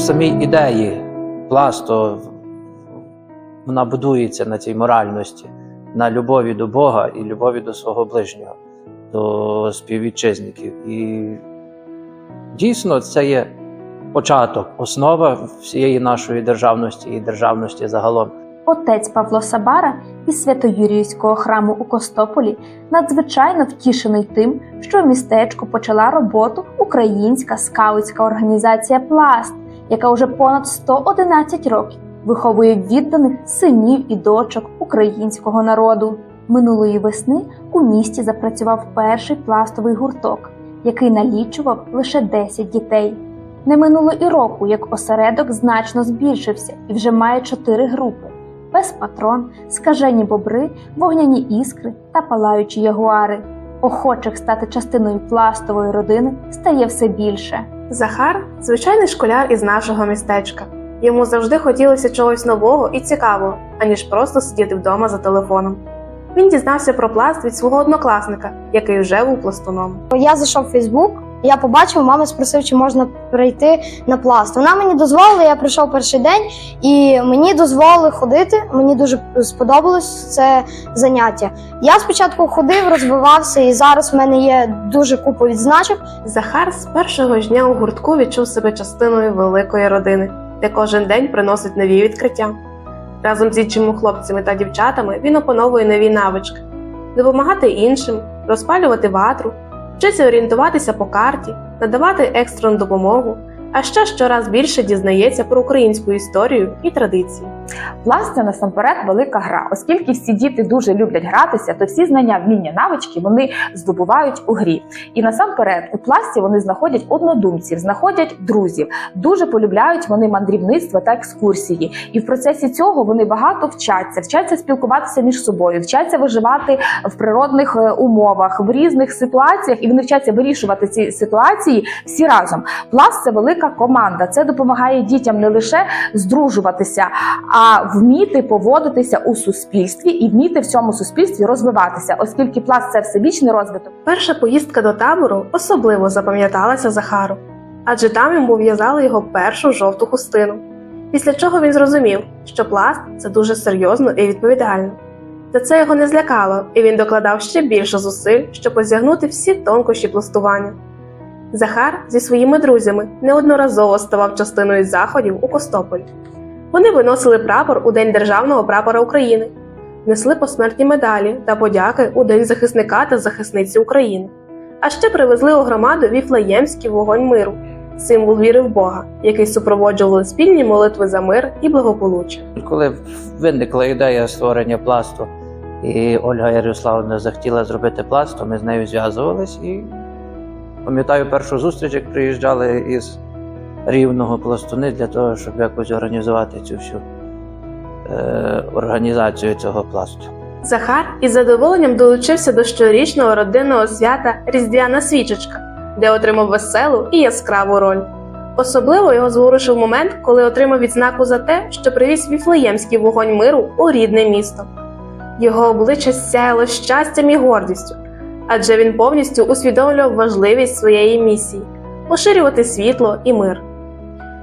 самій ідеї пласту вона будується на цій моральності, на любові до Бога і любові до свого ближнього, до співвітчизників. І дійсно це є початок, основа всієї нашої державності і державності загалом. Отець Павло Сабара із Свято-Юріївського храму у Костополі надзвичайно втішений тим, що в містечку почала роботу українська скаутська організація Пласт, яка вже понад 111 років виховує відданих синів і дочок українського народу. Минулої весни у місті запрацював перший пластовий гурток, який налічував лише 10 дітей. Не минуло і року, як осередок значно збільшився і вже має чотири групи: без патрон, скажені бобри, вогняні іскри та палаючі ягуари. Охочих стати частиною пластової родини стає все більше. Захар звичайний школяр із нашого містечка. Йому завжди хотілося чогось нового і цікавого, аніж просто сидіти вдома за телефоном. Він дізнався про пласт від свого однокласника, який вже був пластуном. Я зайшов в Фейсбук, я побачив, мама спросив, чи можна прийти на пласт. Вона мені дозволила, я прийшов перший день, і мені дозволили ходити. Мені дуже сподобалось це заняття. Я спочатку ходив, розвивався, і зараз в мене є дуже купа відзначок. Захар з першого ж дня у гуртку відчув себе частиною великої родини, де кожен день приносить нові відкриття. Разом з іншими хлопцями та дівчатами він опановує нові навички: допомагати іншим, розпалювати ватру, вчиться орієнтуватися по карті, надавати екстрену допомогу, а ще щораз більше дізнається про українську історію і традиції. Пласт це насамперед велика гра, оскільки всі діти дуже люблять гратися, то всі знання, вміння, навички вони здобувають у грі. І насамперед у пласті вони знаходять однодумців, знаходять друзів. Дуже полюбляють вони мандрівництво та екскурсії. І в процесі цього вони багато вчаться, вчаться спілкуватися між собою, вчаться виживати в природних е, умовах, в різних ситуаціях, і вони вчаться вирішувати ці ситуації всі разом. Пласт це велика команда. Це допомагає дітям не лише здружуватися, а вміти поводитися у суспільстві і вміти в цьому суспільстві розвиватися, оскільки пласт це всебічний розвиток. Перша поїздка до табору особливо запам'яталася Захару, адже там йому в'язали його першу жовту хустину. Після чого він зрозумів, що пласт це дуже серйозно і відповідально. За це його не злякало, і він докладав ще більше зусиль, щоб осягнути всі тонкощі пластування. Захар зі своїми друзями неодноразово ставав частиною заходів у Костополі. Вони виносили прапор у День Державного прапора України, несли посмертні медалі та подяки у День захисника та захисниці України. А ще привезли у громаду Віфлеємський вогонь миру, символ віри в Бога, який супроводжували спільні молитви за мир і благополуччя. Коли виникла ідея створення пласту, і Ольга Ярославовна захотіла зробити пласт, ми з нею зв'язувались і пам'ятаю першу зустріч, як приїжджали із рівного пластуни для того, щоб якось організувати цю всю е, організацію цього пласту. Захар із задоволенням долучився до щорічного родинного свята Різдвяна свічечка, де отримав веселу і яскраву роль. Особливо його зворушив момент, коли отримав відзнаку за те, що привіз віфлеємський вогонь миру у рідне місто. Його обличчя сяяло щастям і гордістю, адже він повністю усвідомлював важливість своєї місії поширювати світло і мир.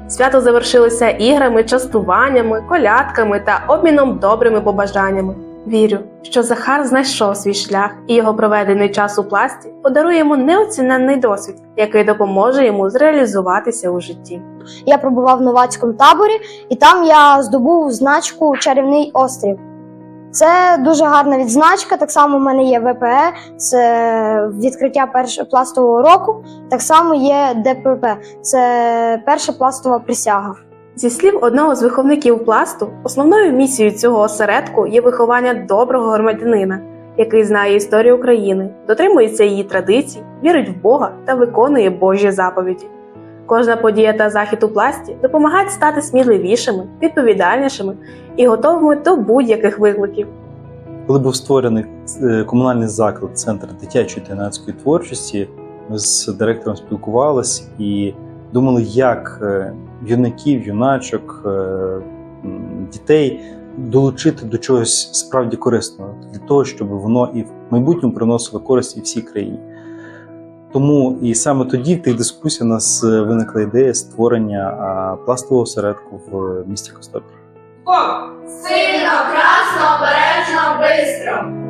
Свято завершилося іграми, частуваннями, колядками та обміном добрими побажаннями. Вірю, що Захар знайшов свій шлях, і його проведений час у пласті подарує йому неоціненний досвід, який допоможе йому зреалізуватися у житті. Я пробував в новацькому таборі, і там я здобув значку Чарівний острів. Це дуже гарна відзначка. Так само в мене є ВПЕ, це відкриття першого пластового року. Так само є ДПП, це перша пластова присяга. Зі слів одного з виховників пласту, основною місією цього осередку є виховання доброго громадянина, який знає історію України, дотримується її традицій, вірить в Бога та виконує Божі заповіді. Кожна подія та захід у пласті допомагають стати сміливішими, відповідальнішими і готовими до будь-яких викликів. Коли був створений е, комунальний заклад, центр дитячої та юнацької творчості, ми з директором спілкувалися і думали, як е, юнаків, юначок, е, дітей долучити до чогось справді корисного для того, щоб воно і в майбутньому приносило користь і всій країні. Тому і саме тоді в тих дискусіях у нас е, виникла ідея створення пластового осередку в місті Костопіль. Сильно, красно, обережно, бистро.